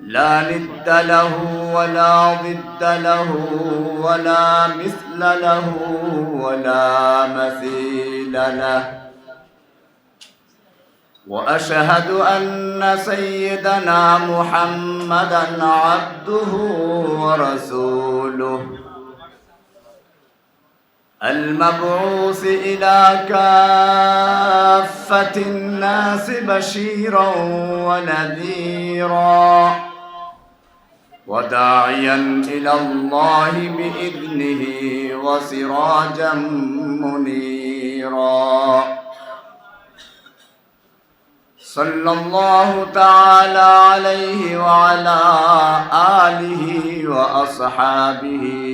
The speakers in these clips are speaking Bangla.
لا ند له ولا ضد له ولا مثل له ولا مثيل له. وأشهد أن سيدنا محمدا عبده ورسوله. المبعوث إلى كافة الناس بشيرا ونذيرا وداعيا إلى الله بإذنه وسراجا منيرا. صلى الله تعالى عليه وعلى آله وأصحابه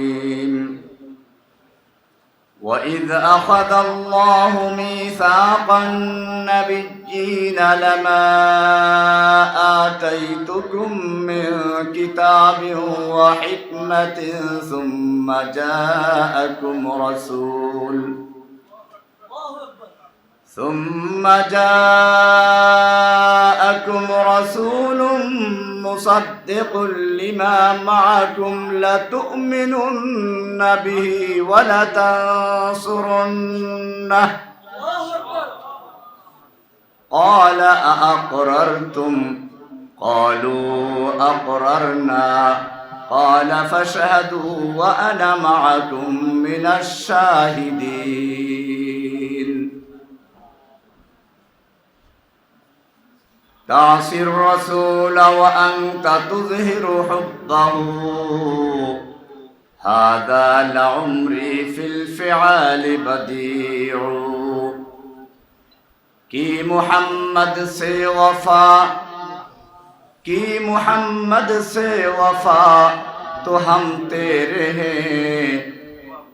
واذ اخذ الله ميثاق النبيين لما اتيتكم من كتاب وحكمه ثم جاءكم رسول ثم جاءكم رسول مصدق لما معكم لتؤمنن به ولتنصرنه قال أأقررتم قالوا أقررنا قال فاشهدوا وأنا معكم من الشاهدين تعصي الرسول وأنت تظهر حبه. هذا لعمري في الفعال بديع. کی محمد سے وفا کی محمد سے وفا تو ہم تیرے ہیں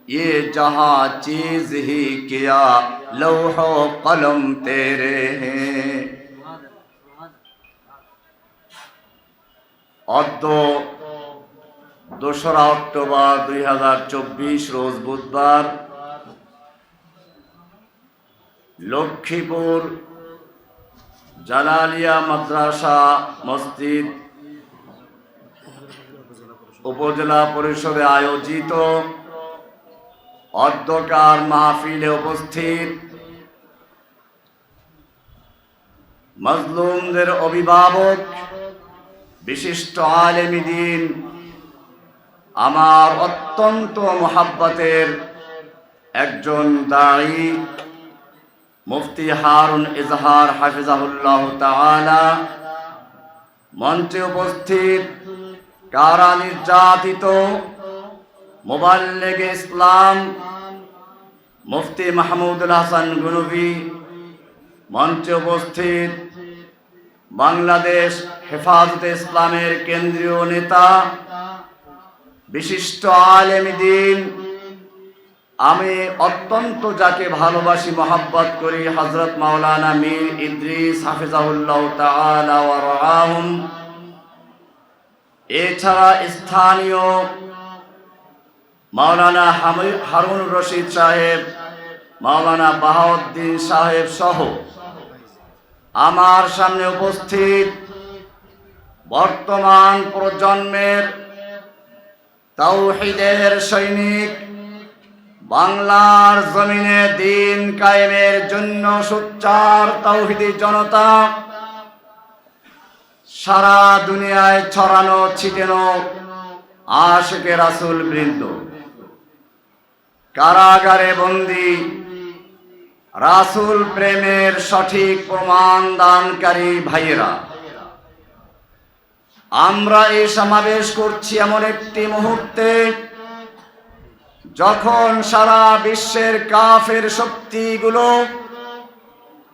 یہ جہاں چیز ہی کیا لوح و قلم تیرے ہیں অদ্য দোসরা অক্টোবর দুই হাজার চব্বিশ রোজ বুধবার লক্ষ্মীপুর জালালিয়া মাদ্রাসা মসজিদ উপজেলা পরিষদে আয়োজিত অধ্যকার মাহফিলে উপস্থিত মজলুমদের অভিভাবক বিশিষ্ট আলেমী দিন, আমার অত্যন্ত মোহাব্বতের একজন দায়ী মুফতি হারুন ইজহার হাফিজাহুল্লাহ তাআলা মঞ্চে উপস্থিত কারা নির্যাতিত মোবাল্লেগে ইসলাম মুফতি মাহমুদুল হাসান গুনবি মঞ্চে উপস্থিত বাংলাদেশ হেফাজতে ইসলামের কেন্দ্রীয় নেতা, বিশিষ্ট আলেমী দিন, আমি অত্যন্ত যাকে ভালোবাসি, মহাব্বত করি হজরত মাওলানা মীর ইদ্রিস হাফিজাহুল্লাহ তাহুম এছাড়া স্থানীয় মাওলানা হারুন রশিদ সাহেব, মাওলানা বাহাউদ্দিন সাহেব সহ আমার সামনে উপস্থিত বর্তমান প্রজন্মের তাওহিদের সৈনিক বাংলার জমিনে দিন কায়েমের জন্য সোচ্চার তৌহিদি জনতা সারা দুনিয়ায় ছড়ানো, ছিটেনো আশেকে রাসুল বৃন্দ। কারাগারে বন্দি রাসুল প্রেমের সঠিক প্রমাণ দানকারী ভাইয়েরা, আমরা এই সমাবেশ করছি এমন একটি মুহূর্তে যখন সারা বিশ্বের কাফের শক্তিগুলো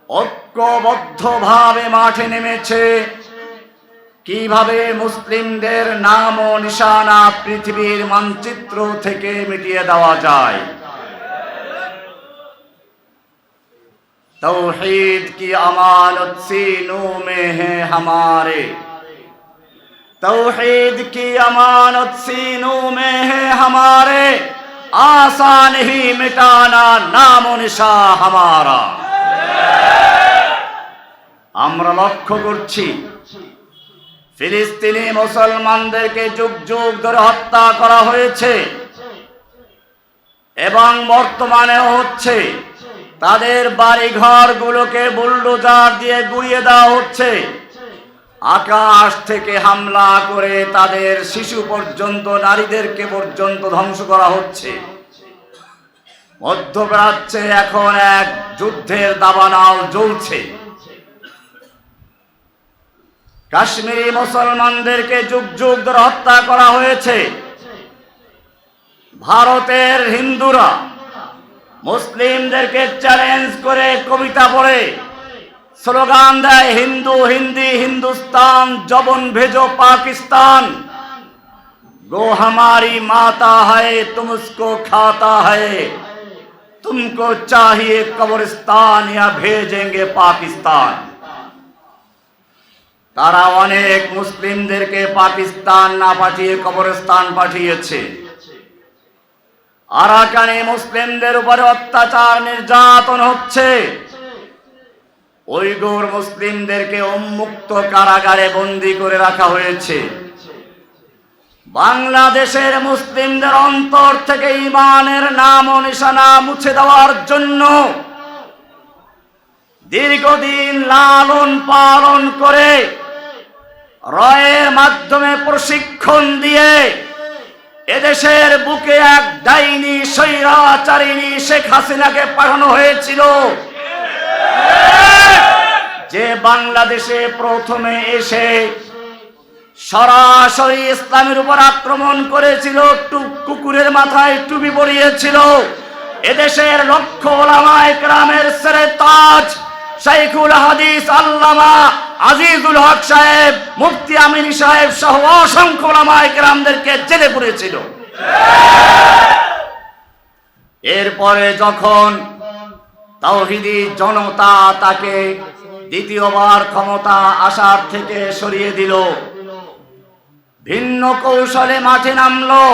ঐক্যবদ্ধভাবে মাঠে নেমেছে, কীভাবে মুসলিমদের নাম ও নিশানা পৃথিবীর মানচিত্র থেকে মিটিয়ে দেওয়া যায়। توحید کی امانت سینوں میں ہے ہمارے توحید کی امانت سینوں میں ہے ہمارے آسان ہی مٹانا نام و نشا ہمارا আমরা লক্ষ্য করছি ফিলিস্তিনি মুসলমানদেরকে যুগ যুগ ধরে হত্যা করা হয়েছে এবং বর্তমানে হচ্ছে তাদের বাড়ি ঘরগুলোকে বুলডোজার দিয়ে গুড়িয়ে দেওয়া হচ্ছে। আকাশ থেকে হামলা করে তাদের শিশু পর্যন্ত, নারীদেরকে পর্যন্ত ধ্বংস করা হচ্ছে। মধ্যপ্রাচ্যে এখন এক যুদ্ধের দাবানাল জ্বলছে। কাশ্মীরি মুসলমানদেরকে যুগ যুগ ধরে হত্যা করা হয়েছে। ভারতের হিন্দুরা মুসলিমদেরকে চ্যালেঞ্জ করে কবিতা পড়ে। স্লোগান দেয়, হিন্দু, হিন্দি, হিন্দুস্তান, জবন ভেজো পাকিস্তান। গো হামারি মাতা হয়, তুমসকো খাতা হয়। তুমকো চাহিয়ে কবরস্তান ইয়া ভেজেঙ্গে পাকিস্তান। তারা অনেক মুসলিমদেরকে পাকিস্তান না পাঠিয়ে কবরস্তান পাঠিয়েছে। আরাকানে মুসলিমদের উপরে অত্যাচার নির্যাতন হচ্ছে। উইগুর মুসলিমদেরকে উন্মুক্ত কারাগারে বন্দি করে রাখা হয়েছে। বাংলাদেশের মুসলিমদের অন্তর থেকে ইমানের নাম ও নিশানা মুছে দেওয়ার জন্য দীর্ঘদিন লালন পালন করে রয়ের মাধ্যমে প্রশিক্ষণ দিয়ে এদেশের বুকে এক ডাইনি, স্বৈরাচারিণী শেখ হাসিনাকে পাঠানো হয়েছিল। যে বাংলাদেশে প্রথমে এসে সরাসরি ইসলামের উপর আক্রমণ করেছিল কুকুরের মাথায় টুপি পরিয়েছিল। এদেশের লক্ষ ওলামায়ে কেরামের সেরে তাজ শাইখুল হাদিস আল্লামা আজিজুল হক সাহেব, মুফতি সাহেব সহ অসংখ্য জেলে পুরেছিল। এরপরে যখন তাওহিদি জনতা তাকে দ্বিতীয়বার ক্ষমতা আসার থেকে সরিয়ে দিল, ভিন্ন কৌশলে মাঠে নামলো,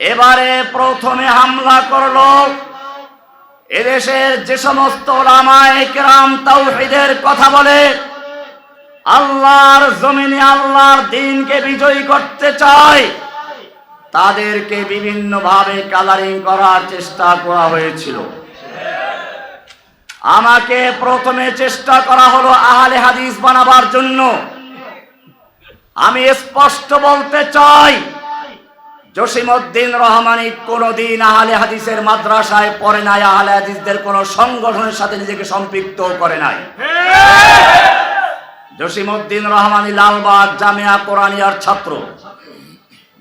এবারে প্রথমে হামলা করল এদেশের যে সমস্ত তাওহীদের কথা বলে, আল্লাহর জমিনে আল্লাহর দিনকে বিজয়ী করতে চায়, তাদেরকে বিভিন্নভাবে কালারিং করার চেষ্টা করা হয়েছিল। আমাকে প্রথমে চেষ্টা করা হলো আহলে হাদিস বানাবার জন্য। আমি স্পষ্ট বলতে চাই জসিমউদ্দিন রহমানি কোনোদিন আহলে হাদিসের মাদ্রাসায় পড়ে নাই, আহলে হাদিসদের কোন সংগঠনের সাথে নিজেকে সম্পৃক্ত করে নাই। জসিমউদ্দিন রহমানি লালবাগ জামিয়া কোরআনিয়ার ছাত্র।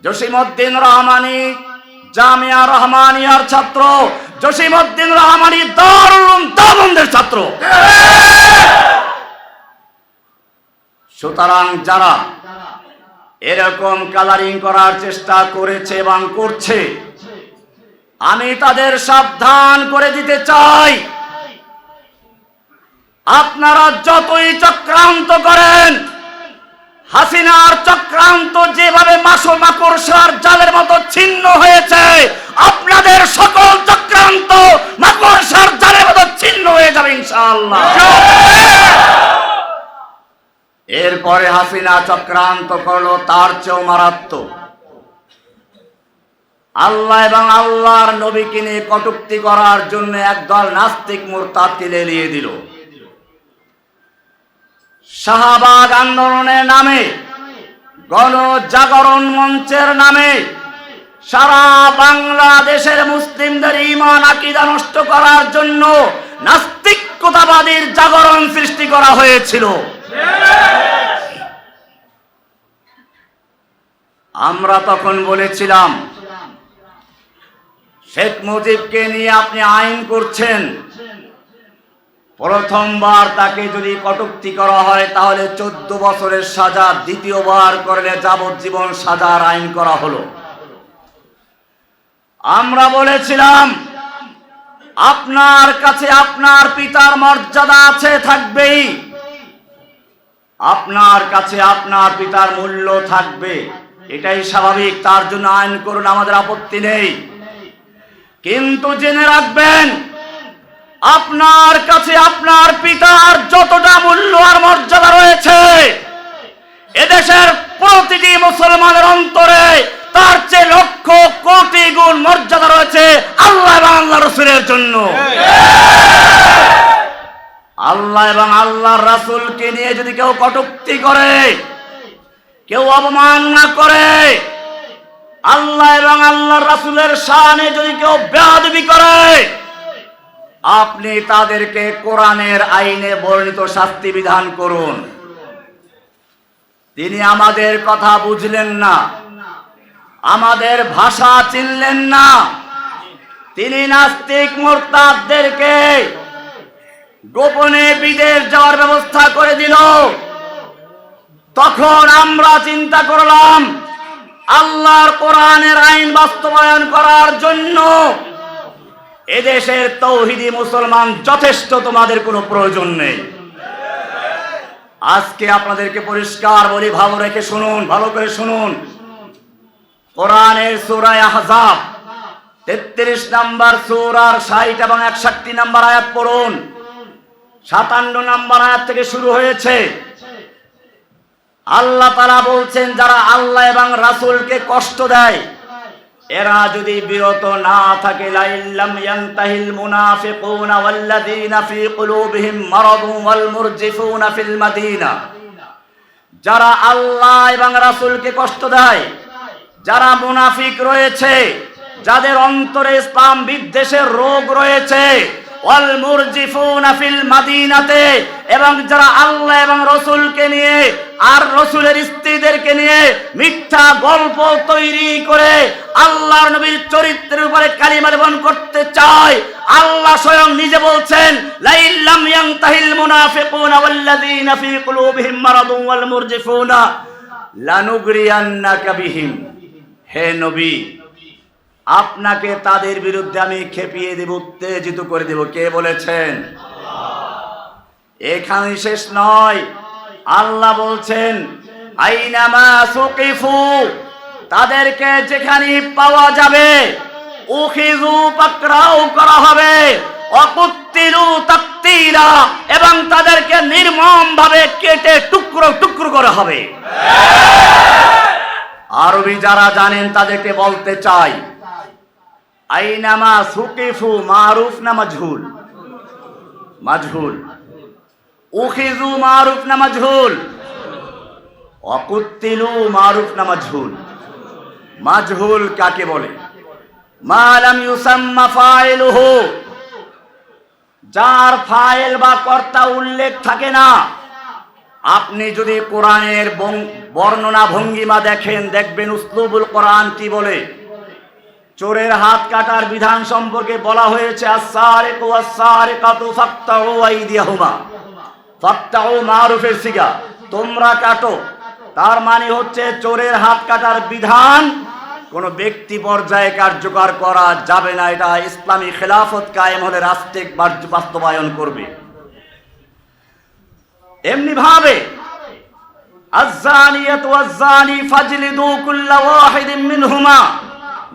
জসিমউদ্দিন রহমানি জামিয়া রহমানিয়ার ছাত্র। জসিমউদ্দিন রহমানি দারুল দাবন্দের ছাত্র। সুতরাং যারা এরকম কালারিং করার চেষ্টা করেছে এবং করছে। আমি তাদের সাবধান করে দিতে চাই। আপনারা যতই চক্রান্ত করেন, হাসিনার চক্রান্ত যেভাবে মাসো মাকড়সার জালের মতো ছিন্ন হয়েছে, আপনাদের সকল চক্রান্ত মাকড়সার জালের মতো ছিন্ন হয়ে যাবে ইনশাআল্লাহ। এরপরে হাসিনা চক্রান্ত করল, তার চেয়েও মারাত্মক। আল্লাহ এবং আল্লাহর নবীকে নিয়ে কটুক্তি করার জন্য একদল নাস্তিক মোরতাদকে লেলিয়ে দিল। শাহবাগ আন্দোলনের নামে, গণজাগরণ মঞ্চের নামে, সারা বাংলাদেশের মুসলিমদের ইমান আকিদা নষ্ট করার জন্য নাস্তিকতাবাদীর জাগরণ সৃষ্টি করা হয়েছিল। আমরা তখন বলেছিলাম, শেখ মুজিবকে নিয়ে আপনি আইন করছেন। প্রথমবার তাকে যদি কটুক্তি করা হয়, তাহলে চোদ্দ বছরের সাজা, দ্বিতীয়বার করলে যাবজ্জীবন সাজার আইন করা হলো। আমরা বলেছিলাম, আপনার কাছে আপনার পিতার মর্যাদা আছে, থাকবেই। আপনার কাছে আপনার পিতার মূল্য থাকবে। এটাই স্বাভাবিক, তার জন্য আইন করুন, আমাদের আপত্তি নেই। কিন্তু জেনে রাখবেন, আপনার কাছে আপনার পিতার যতটা মূল্য আর মর্যাদা রয়েছে, এদেশের প্রতিটি মুসলমানের অন্তরে তার চেয়ে লক্ষ কোটি গুণ মর্যাদা রয়েছে আল্লাহ আল্লাহ রসুলের জন্য। আল্লাহ এবং আল্লাহর রাসূলকে নিয়ে যদি কেউ কটুক্তি করে, কেউ অবমাননা করে, আল্লাহ এবং আল্লাহর রাসূলের শানে যদি কেউ বেয়াদবি করে, আপনি তাদেরকে কোরআনের আইনে বর্ণিত শাস্তি বিধান করুন। তিনি আমাদের কথা বুঝলেন না, আমাদের ভাষা চিনলেন না। তিনি নাস্তিক মোরতাদদেরকে গোপনে বিদেশ যাওয়ার ব্যবস্থা করে দিল। তখন আমরা চিন্তা করলাম, আল্লাহর কোরআনের আইন বাস্তবায়ন করার জন্য এদেশের তৌহিদি মুসলমান যথেষ্ট, তোমাদের কোনো প্রয়োজন নেই। আজকে আপনাদেরকে পরিষ্কার বলি, ভালো রেখে শুনুন, ভালো করে শুনুন। কোরআনের সুরায় আহজাব, তেত্রিশ নাম্বার সুরার ষাট এবং একষট্টি নাম্বার আয়াত পড়ুন। সাতান্ন নাম্বার আয়াত থেকে শুরু হয়েছে। আল্লাহ তারা বলছেন, যারা আল্লাহ এবং রাসূলকে কষ্ট দেয়, এরা যদি বিরত না থাকে যারা আল্লাহ এবং রাসূলকে কষ্ট দেয়, যারা মুনাফিক রয়েছে, যাদের অন্তরে ইসলাম বিদ্বেষের রোগ রয়েছে ওয়াল মুরজিফুনা ফিল মাদিনাতে, এবং যারা আল্লাহ এবং রসুলকে নিয়ে আর রসুলের স্ত্রীদেরকে নিয়ে মিথ্যা গল্প তৈরি করে আল্লাহর নবীর চরিত্রের উপরে কালিমা লেপন করতে চায়, আল্লাহ স্বয়ং নিজে বলছেন লাইল্লাম ইয়ানতাহিল মুনাফিকুনা ওয়াল্লাযীনা ফী কুলুবিহিম মারাদুন ওয়াল মুরজিফুনা লানুগরিয়ান্নাকা বিহিম। হে নবী আপনাকে তাদের বিরুদ্ধে আমি খেপিয়ে দেব, উত্তেজিত করে দেব। কে বলেছেন? এখানে শেষ নয়। আল্লাহ বলছেন, আইনামা সুকিফু, তাদেরকে যেখানে পাওয়া যাবে উখিজু পাকরাও করা হবে, অকুত্তিলু তাকতিরা এবং তাদেরকে নির্মম ভাবে কেটে টুকরো টুকরো করা হবে। আরবি যারা জানেন, তাদেরকে বলতে চাই আইনামা সুকিফু মারুফ না মাজহুল? মাজহুল। উখিজু মারুফ না মাজহুল? অকুত্তিলু মারুফ না মাজহুল? মাজহুল কাকে বলে? মালাম ইউসাম্মা ফাইলুহু। যার ফাইল বা কর্তা উল্লেখ থাকে না, আপনি যদি কোরআনের বর্ণনা ভঙ্গিমা দেখেন, দেখবেন উসলুবুল কোরআন কি বলে? চোরের হাত কাটার বিধান সম্পর্কে বলা হয়েছে আসারিকু আসারিকাতু ফাক্তাউ আইদিয়াহুমা ফাক্তাউ মারুফের সিগা তোমরা কাটো তার মানে হচ্ছে চোরের হাত কাটার বিধান কোন ব্যক্তি পর্যায়ে কার্যকর করা যাবে না এটা ইসলামী খেলাফত কায়েম হলে রাষ্ট্রিক বার্য- বাস্তবায়ন করবে এমনি ভাবে الزانية والزاني فاجلدوا كل واحد منهما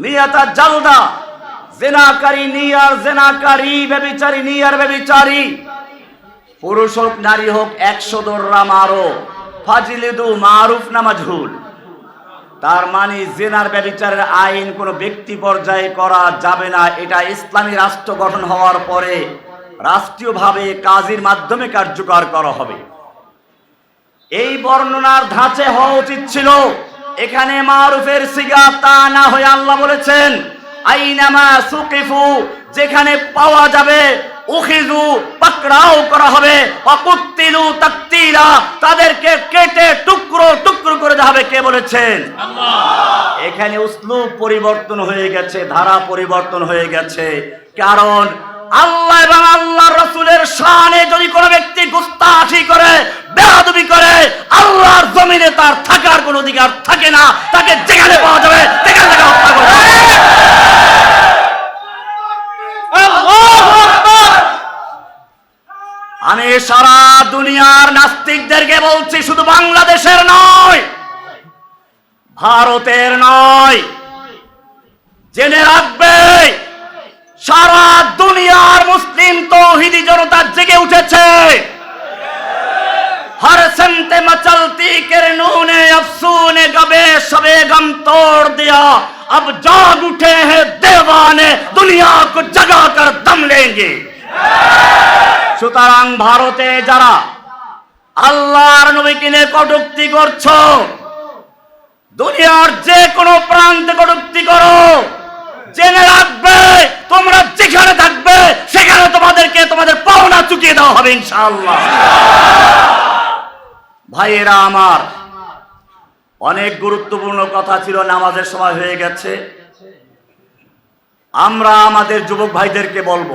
মিয়াতা জালদা। জেনাকারী নিয়ার জেনাকারী বেবিচারী নিয়ার বেবিচারী পুরুষ হোক, নারী হোক, একশো দোররা মারো। ফাজিলিদু মারুফ নামাজুল তার মানে জেনার ব্যবিচারের আইন কোনো ব্যক্তি পর্যায়ে করা যাবে না। এটা ইসলামী রাষ্ট্র গঠন হওয়ার পরে রাষ্ট্রীয়ভাবে কাজের মাধ্যমে কার্যকর করা হবে। এই বর্ণনার ধাঁচে হওয়া উচিত ছিল। এখানে মারুফের সিগা তা না হয়ে আল্লাহ বলেছেন আইনামা সুকিফু যেখানে পাওয়া যাবে উখিজু পাকড়াও করা হবে অকুত্তিলু তাকতিলা তাদেরকে কেটে টুকরো টুকরো করে দেওয়া হবে কে বলেছেন? এখানে উসলুব পরিবর্তন হয়ে গেছে ধারা পরিবর্তন হয়ে গেছে কারণ আল্লাহ এবং আল্লাহ রসুলের শানে যদি কোনো ব্যক্তি গুস্তাখি করে বেয়াদবি করে আল্লাহর জমিনে তার থাকার কোনো অধিকার থাকে না তাকে যেখানে পাওয়া যাবে সেখানে তাকে হত্যা করা হবে। আমি সারা দুনিয়ার নাস্তিকদেরকে বলছি শুধু বাংলাদেশের নয় ভারতের নয় জেনে রাখবে সারা দুনিয়ার মুসলিম তৌহিদি জনতা জেগে উঠেছে हर संत मचलती किरणों ने अफसूने गबे सबे गम तोड़ दिया अब जाग उठे हैं देवाने दुनिया को जगा कर दम लेंगे সুতরাং ভারতে যারা আল্লাহর নবীকে নিয়ে কটুক্তি করছ। দুনিয়ার যে কোনো প্রান্তে কটুক্তি করো। জেনে রাখবে, তোমরা যেখানে থাকবে, সেখানে তোমাদেরকে তোমাদের পাওনা চুকিয়ে দেওয়া হবে ইনশাআল্লাহ। ভাইয়েরা আমার, অনেক গুরুত্বপূর্ণ কথা ছিল, নামাজের সময় হয়ে গেছে। আমরা আমাদের যুবক ভাইদেরকে বলব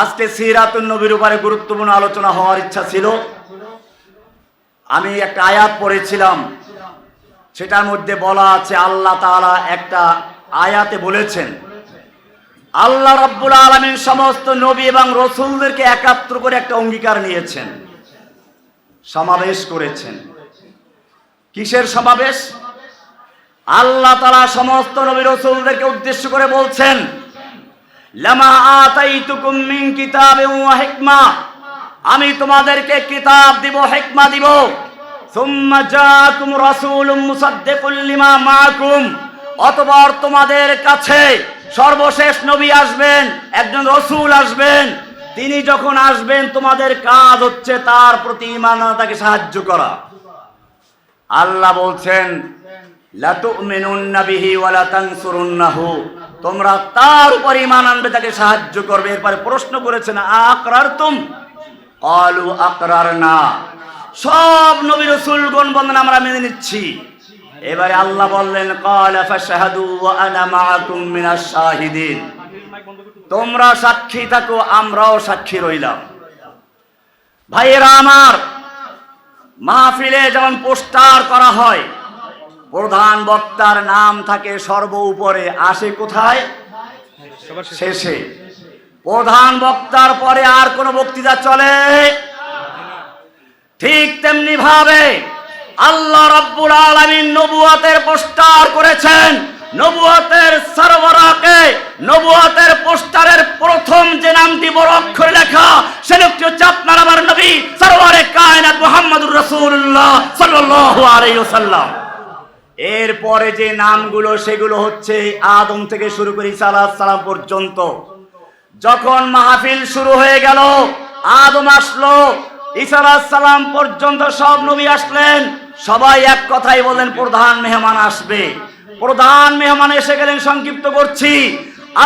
আজকে সিরাতুন নবীর উপরে গুরুত্বপূর্ণ আলোচনা হওয়ার ইচ্ছা ছিল। আমি একটা আয়াত পড়েছিলাম। সেটার মধ্যে বলা আছে, আল্লাহ তাআলা একটা আয়াতে বলেছেন, আল্লাহ রাব্বুল আলামিন সমস্ত নবী এবং রসুলদেরকে একাত্র করে একটা অঙ্গীকার নিয়েছেন, সমাবেশ করেছেন। কিসের সমাবেশ? আল্লাহ তালা সমস্ত নবী রসুলদেরকে উদ্দেশ্য করে বলছেন লামা আতাইতুকুম মিন কিতাবিন ওয়া হিকমা। আমি তোমাদেরকে কিতাব দিব, হিকমা দিব। সুম্মা জাআকুম রাসূলুম মুসাদ্দিকুল লিমা মাআকুম। অতঃপর তোমাদের কাছে সর্বশেষ নবী আসবেন, একজন রসূল আসবেন। তিনি যখন আসবেন, তোমাদের কাজ হচ্ছে তার প্রতি ইমান তাকে সাহায্য করা। আল্লাহ বলছেন লাতুমিনুন্না বিহি ওয়ালা তানসুরুন্নাহু। তোমরা তার উপর ইমান আনবে, তাকে সাহায্য করবে। এরপরে প্রশ্ন করেছেন আকরারতুম? আকরার না সব নবী রাসূলগণ বন্ধন আমরা মেনে নিচ্ছি। এবারে আল্লাহ বললেন শাহিদিন। তোমরা সাক্ষী থাকো, আমরাও সাক্ষী রইলাম। ভাইয়েরা আমার, মাহফিলে যেমন পোস্টার করা হয় প্রধান বক্তার নাম থাকে সর্ব উপরে আসে কোথায়? শেষে। প্রধান বক্তার পরে আর কোন বক্তৃতা চলে? ঠিক তেমনি ভাবে আল্লাহ রাব্বুল আলামিন নবুয়াতের পোস্টার করেছেন। নবুয়াতের সরবরাকে নবুয়াতের পোস্টারের প্রথম যে নামটি বড় অক্ষরে লেখা, সে লোকটি হচ্ছে আপনার আমার নবী, সরওয়ারে কায়নাত মুহাম্মদুর রাসূলুল্লাহ সাল্লাল্লাহু আলাইহি ওয়াসাল্লাম। এরপরে যে নামগুলো, সেগুলো হচ্ছে আদম থেকে শুরু করে আলাইহিস সালাম পর্যন্ত। যখন মাহফিল শুরু হয়ে গেল, আদম আসলো সালাম পর্যন্ত সব নবী আসলেন। সবাই এক কথাই বললেন, প্রধান মেহমান আসবে। প্রধান মেহমান এসে গেলেন, সংক্ষিপ্ত করছি।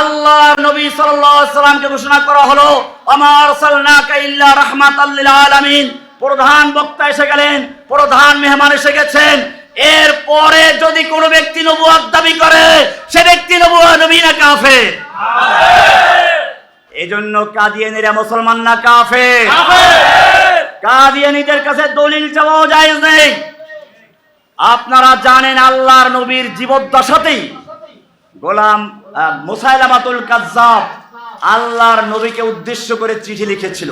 আল্লাহ নবী সাল্লামকে ঘোষণা করা হলো আমার রাহমাতাল লিল আলামিন। প্রধান বক্তা এসে গেলেন, প্রধান মেহমান এসে গেছেন। এরপরে যদি কোনো ব্যক্তি নবুয়াত দাবি করে সে ব্যক্তি নবুয়া নবী না কাফের? এজন্য কাদিয়ানিরা মুসলমান না কাফের? কাদিয়ানিদের কাছে দলিল চাওয়াও জায়েজ নেই। আপনারা জানেন আল্লাহর নবীর জীবদ্দশাতেই গোলাম মুসাইলামাতুল কাজ্জাব আল্লাহর নবীকে উদ্দেশ্য করে চিঠি লিখেছিল।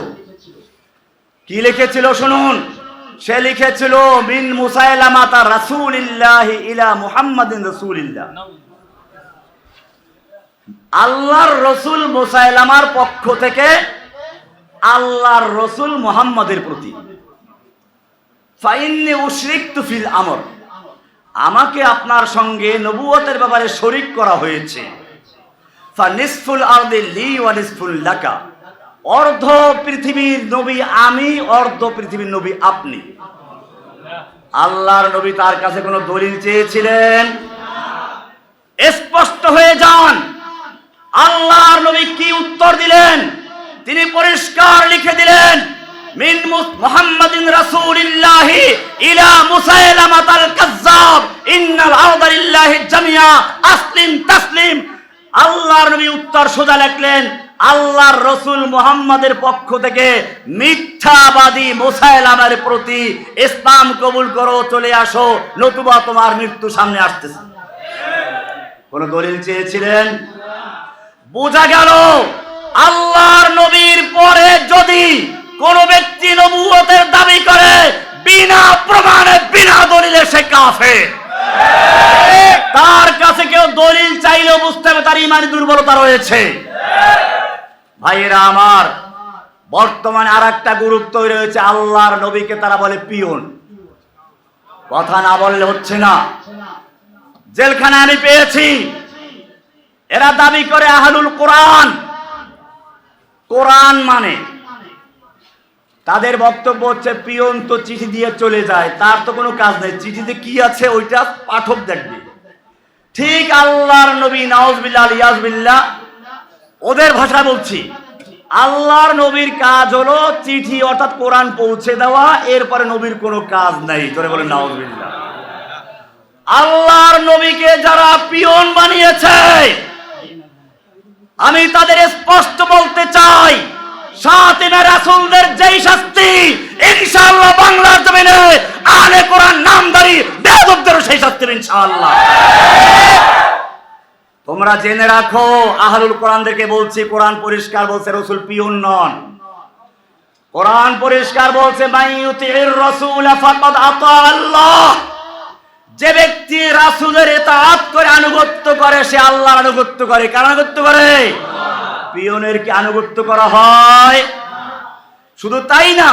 কি লিখেছিল শুনুন? সে লিখেছিল, মিন মুসাইলামাতা রাসূলিল্লাহি ইলা মুহাম্মাদিন রাসূলিল্লাহ। আল্লাহর রসুল মুসাইলামার পক্ষ থেকে আল্লাহর রসুল মুহাম্মাদের প্রতি। ফাইন্নি উশরিকতু ফিল আমর। আমাকে আপনার সঙ্গে নবুয়তের ব্যাপারে শরিক করা হয়েছে। ফা নিসফুল আরদি লি ওয়া নিসফুল লাকা। অর্ধ পৃথিবীর নবী আমি, অর্ধ পৃথিবীর নবী আপনি। আল্লাহর নবী তার কাছে কোনো দলিল চেয়েছিলেন? স্পষ্ট হয়ে যান। আল্লাহর নবী কি উত্তর দিলেন? তিনি পরিষ্কার লিখে দিলেন, মিন মুহাম্মাদিন রাসূলিল্লাহি ইলা মুসাইলামাতাল কাজ্জাব, ইন্নাল আরদা লিল্লাহি জামিয়া, আসলিম তাসলিম। আল্লাহর নবী উত্তর সোজা লিখলেন আল্লাহর রসুল মুহাম্মাদের পক্ষ থেকে মিথ্যাবাদী মুসাইলামের প্রতি ইসলাম কবুল করো, চলে আসো, নতুবা তোমার মৃত্যু সামনে আসতেছে। কোন দলিল চেয়েছিলেন? বোঝা গেল, আল্লাহর নবীর পরে যদি কোন ব্যক্তি নবুয়তের দাবি করে, বিনা প্রমাণে, বিনা দলিলে সে কাফে তার কাছে কেউ দলিল চাইলেও বুঝতে হবে তার ইমানি দুর্বলতা রয়েছে। ভাইয়েরা আমার, বর্তমানে আর একটা গ্রুপ তৈরি হয়েছে, আল্লাহর নবীকে তারা বলে পিয়ন কথা না বললে হচ্ছে না। জেলখানায় আমি পেয়েছি। এরা দাবি করে আহলুল কোরআন। কোরআন মানে তাদের বক্তব্য হচ্ছে পিয়ন তো চিঠি দিয়ে চলে যায়, তার তো কোনো কাজ নেই। চিঠিতে কি আছে ওইটা পাঠক দেখবে। ঠিক আল্লাহর নবী নওয়াজবিল্লাহ ইয়াজবিল্লাহ ওদের ভাষা বলছি। আল্লাহর নবীর কাজ হলো চিঠি অর্থাৎ কোরআন পৌঁছে দেওয়া, এরপরে নবীর কোনো কাজ নাই। তোরে বলে নওয়াজবিল্লাহ আল্লাহর নবীকে যারা পিয়ন বানিয়েছে, আমি তাদের স্পষ্ট বলতে চাই সাতিনা রাসূলদের যেই শাস্তি, ইনশাআল্লাহ বাংলার জমিনে আলে কোরআন নামদারি বেয়াদবদেরও সেই শাস্তি ইনশাআল্লাহ। তোমরা জেনে রাখো, আহলুল কোরআনদেরকে বলছি, কোরআন পরিষ্কার বলছে রসুল পিয়ন নন। কোরআন পরিষ্কার বলছে আল্লাহ। যে ব্যক্তি রাসূলের ইতাআত করে আনুগত্য করে, সে আল্লাহ আনুগত্য করে। কার আনুগত্য করে? পিয়নের কি আনুগত্য করা হয়? শুধু তাই না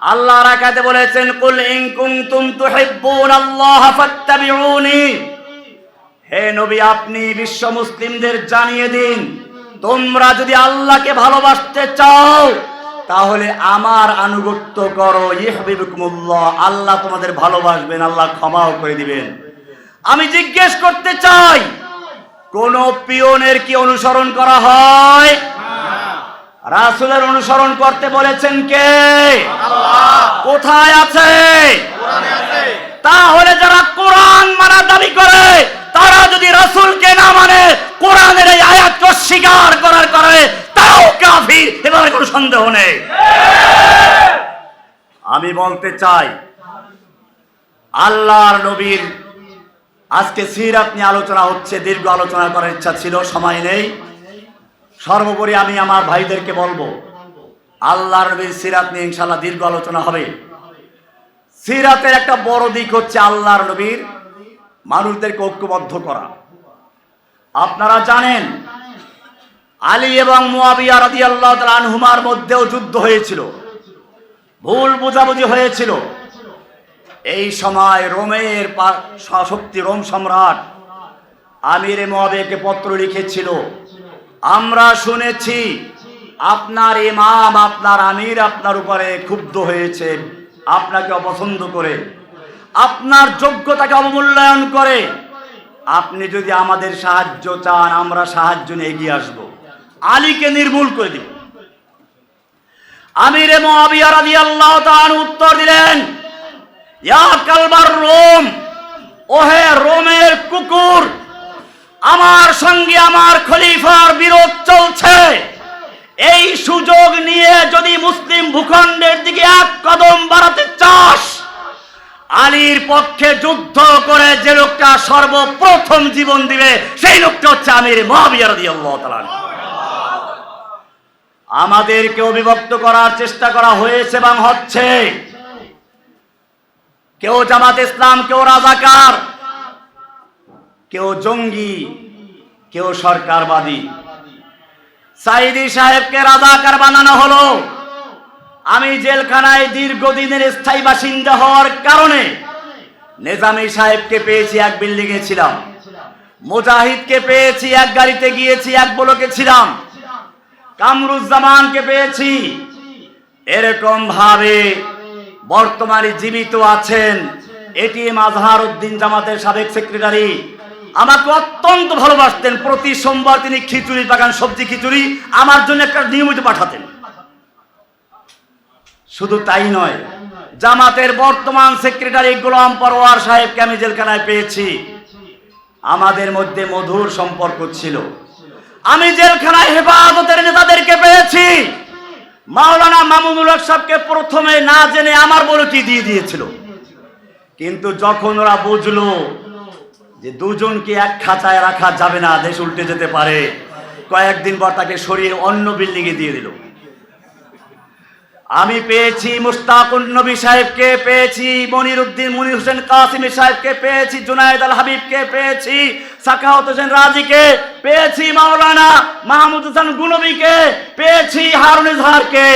আল্লাহ রাকাতে বলেছেন, কুল ইন কুনতুম তুহিব্বুনাল্লাহ ফাত্তাবিউনি। হে নবী আপনি বিশ্ব মুসলিমদের জানিয়ে দিন তোমরা যদি আল্লাহকে ভালোবাসতে চাও তাহলে আমার আনুগত্য করো। ইহবিবুকুমুল্লাহ আল্লাহ তোমাদের ভালোবাসবেন আল্লাহ ক্ষমাও করে দিবেন। আমি জিজ্ঞেস করতে চাই কোন পিয়নের কি অনুসরণ করা হয়? রাসূলের অনুসরণ করতে বলেছেন কে? কোথায় আছে। তাহলে যারা কোরআন মানা দাবি করে তারা যদি রাসূলকে না মানে কোরআনের এই আয়াতকে স্বীকার করার করে তাও কাফির, এবারে কোনো সন্দেহ নেই। আমি বলতে চাই, আল্লাহর নবীর আজকে সিরাত নিয়ে আলোচনা হচ্ছে, দীর্ঘ আলোচনা করার ইচ্ছা ছিল, সময় নেই। সর্বোপরি আমি আমার ভাইদেরকে বলব, আল্লাহর নবীর সিরাত নিয়ে ইনশাল্লাহ দীর্ঘ আলোচনা হবে। সিরাতের একটা বড় দিক হচ্ছে আল্লাহর নবীর মানুষদেরকে ঐক্যবদ্ধ করা। আপনারা জানেন আলী এবং মুয়াবিয়া রাদিয়াল্লাহু তাআলা আনহুমার মধ্যেও যুদ্ধ হয়েছিল। ভুল বোঝাবুঝি হয়েছিল। এই সময় রোমের শক্তি রোম সম্রাট আমির মুয়াবিয়াকে পত্র লিখেছিল, আমরা শুনেছি আপনার ইমাম, আপনার আমির আপনার উপরে ক্ষুব্ধ হয়েছে, আপনাকে অপছন্দ করে, আপনার যোগ্যতাকে অবমূল্যায়ন করে। আপনি যদি আমাদের সাহায্য চান, আমরা সাহায্য নিয়ে এগিয়ে আসব। আলীকে নির্মূল করে দিব। আমিরে উত্তর দিলেন কালবার রোম, ওহে রোমের কুকুর, আমার সঙ্গে আমার খলিফার বিরোধ চলছে। এই সুযোগ নিয়ে যদি মুসলিম ভূখণ্ডের দিকে এক কদম বাড়াতে চাস, আলীর পক্ষে যুদ্ধ করে যে লোকটা সর্বপ্রথম জীবন দিবে, সেই লোকটা হচ্ছে আমির মহাবিয়া রাদিয়াল্লাহু তাআলা আমাদেরকে অবিভক্ত করার চেষ্টা করা হয়েছে এবং হচ্ছে। কেউ জামাত ইসলাম, কেউ রাজাকার, কেউ জঙ্গি, কেউ সরকারবাদী। সাইদি সাহেবকে রাজাকার বানানো হলো। আমি জেলখানায় দীর্ঘদিনের স্থায়ী বাসিন্দা হওয়ার কারণে নেজামি সাহেবকে পেয়েছি, এক বিল্ডিং এ ছিলাম। মুজাহিদকে পেয়েছি, এক গাড়িতে গিয়েছি, এক বলকে ছিলাম। কামরুজ্জামানকে পেয়েছি। এরকম ভাবে বর্তমানে জীবিত আছেন এটিএম আজহার উদ্দিন জামাতের সাবেক সেক্রেটারি। আমাকে অত্যন্ত ভালোবাসতেন। প্রতি সোমবার তিনি খিচুড়ি পাকান সবজি খিচুড়ি আমার জন্য একটা নিয়মিত পাঠাতেন। শুধু তাই নয়, জামাতের বর্তমান সেক্রেটারি গোলাম পরোয়ার সাহেবকে আমি জেলখানায় পেয়েছি। আমাদের মধ্যে মধুর সম্পর্ক ছিল। আমি জেলখানায় হেফাজতের নেতাদেরকে পেয়েছি। মাওলানা মামুনুল হক সাহেবকে প্রথমে না জেনে আমার বলটি দিয়ে দিয়েছিল। কিন্তু যখন ওরা বুঝলো যে দুজনকে এক খাঁচায় রাখা যাবে না, দেশ উল্টে যেতে পারে, কয়েকদিন পর তাকে সরিয়ে অন্য বিল্ডিংয়ে দিয়ে দিল। আমি পেয়েছি মুস্তাকুন নবী সাহেবকে, পেয়েছি মনির উদ্দিন মনির হোসেন কাসিমি সাহেবকে, পেয়েছি জুনায়েদ আল হাবিবকে, পেয়েছি সাকাওয়াত হোসেন রাজিকে, পেয়েছি মাওলানা মাহমুদ হোসেন গুনবীকে, পেয়েছি হারুন ইজহারকে।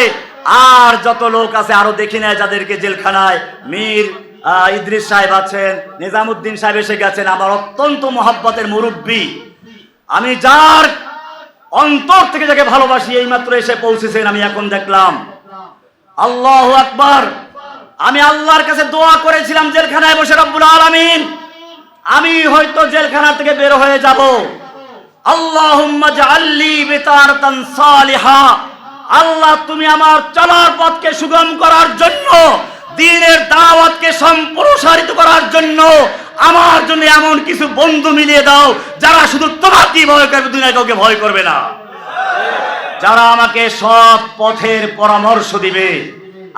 আর যত লোক আছে আরও দেখি না যাদেরকে জেলখানায়। মীর ইদ্রিস সাহেব আছেন, নিজামুদ্দিন সাহেব এসে গেছেন, আমার অত্যন্ত মহব্বতের মুরব্বী। আমি যার অন্তর থেকে যাকে ভালোবাসি, এইমাত্র এসে পৌঁছেছেন, আমি এখন দেখলাম আল্লাহ আকবার। আমি আল্লাহর কাছে দোয়া করেছিলাম জেলখানায় বসে রব্বুল আলামিন। আমি হয়তো জেলখানা থেকে বের হয়ে যাব। আল্লাহুম্মা জাআল্লি বিতারাতান সালিহা। আল্লাহ, তুমি আমার চলার পথকে সুগম করার জন্য, দিনের দাওয়াতকে সম্প্রসারিত করার জন্য আমার জন্য এমন কিছু বন্ধু মিলিয়ে দাও যারা শুধু তোমাকেই ভয় করবে দুনিয়া কাউকে ভয় করবে না। যারা আমাকে সব পথের পরামর্শ দিবে,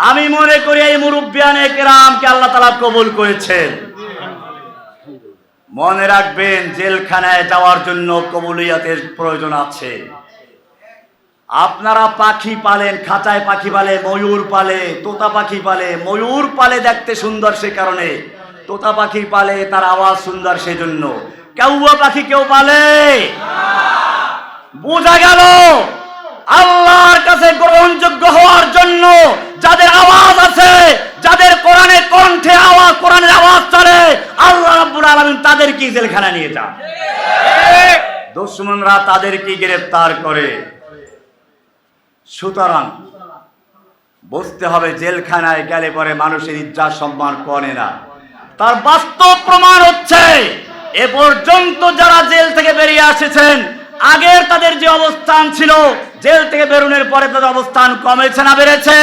আমি মনে করি এই মুরব্বিয়ানে কেরামকে আল্লাহ তালা কবুল করেছেন। মনে রাখবেন, জেলখানায় যাওয়ার জন্য কবুলিয়াতের প্রয়োজন আছে। আপনারা পাখি পালেন, খাঁচায় পাখি পালে, ময়ূর পালে, তোতা পাখি পালে, ময়ূর পালে দেখতে সুন্দর সে কারণে, তোতা পাখি পালে তার আওয়াজ সুন্দর সেজন্য। কেউয়া পাখি কেউ পালে? বোঝা গেল? আল্লাহর কাছে গ্রহণযোগ্য হওয়ার জন্য যাদের আওয়াজ আছে, যাদের কোরআনের কণ্ঠে আওয়াজ, কোরআনের আওয়াজ চলে, আল্লাহ রাব্বুল আলামিন তাদেরকে জেলখানা নিয়ে যান। দুশ্মনরা তাদেরকে গ্রেফতার করে। সুতরাং বুঝতে হবে জেলখানায় গেলে পরে মানুষের ইজ্জাত সম্মান করে না। তার বাস্তব প্রমাণ হচ্ছে, এ পর্যন্ত যারা জেল থেকে বেরিয়ে আসেছেন আগের তাদের যে অবস্থান ছিল জেল থেকে বেরোনোর পরে তাদের অবস্থান কমেছে না বেড়েছে?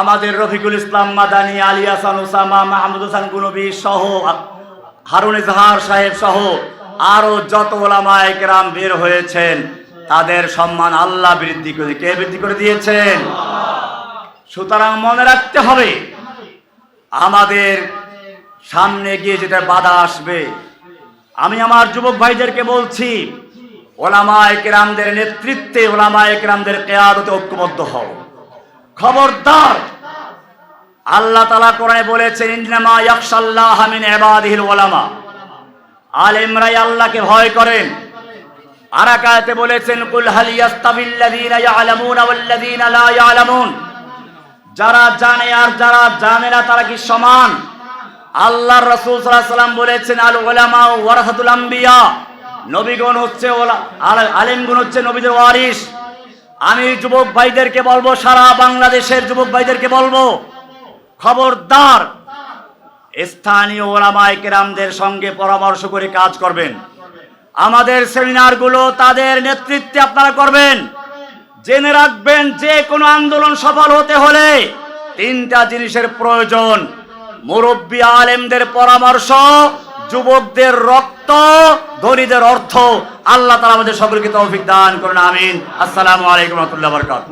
আমাদের রফিকুল ইসলাম মাদানী, আলী হাসান, ওসামা, মাহমুদ হাসান গুনবী সহ, হারুন ইজহার সাহেব সহ আরও যত ওলামা একরাম বের হয়েছেন, তাদের সম্মান আল্লাহ বৃদ্ধি করে, কে বৃদ্ধি করে দিয়েছেন? সুতরাং মনে রাখতে হবে, আমাদের সামনে গিয়ে যেটা বাধা আসবে, আমি আমার যুবক ভাইদেরকে বলছি ওলামা একরামদের নেতৃত্বে ওলামা একরামদের কেয়াদতে ঐক্যবদ্ধ হও। খবরদার। আল্লাহ তালা কোরআনে বলেছেন, ইন্নামা ইয়াখশাল্লাহ মিন ইবাদিহিল ওলামা। আলেমরাই আল্লাহকে ভয় করেন। আরাকাতে বলেছেন, কুল হাল ইয়াস্তাবিল্লাযীনা ইয়ালামুনা ওয়াল্লাযীনা লা ইয়ালামুন। যারা জানে আর যারা জানে না, তারা কি সমান? আল্লাহর রাসূল সাল্লাল্লাহু আলাইহি সাল্লাম বলেছেন, আল উলামা ওয়ারাসাতুল আম্বিয়া। নবীগণ হচ্ছে আলেমগণ হচ্ছে নবীদের ওয়ারিস আমি যুবক ভাইদেরকে বলব, সারা বাংলাদেশের যুবক ভাইদেরকে বলব, খবরদার। স্থানীয় ওলামায়ে কেরামদের সঙ্গে পরামর্শ করে কাজ করবেন। আমাদের সেমিনারগুলো তাদের নেতৃত্বে আপনারা করবেন। জেনে রাখবেন, যে কোনো আন্দোলন সফল হতে হলে তিনটা জিনিসের প্রয়োজন। মুরব্বী আলেমদের পরামর্শ যুবকদের রক্ত, ধনীদের অর্থ আল্লাহ তালা আমাদের সকলকে তৌফিক দান করুন, আমিন। আসসালামু আলাইকুম রহমতুল্লাহ বরকাত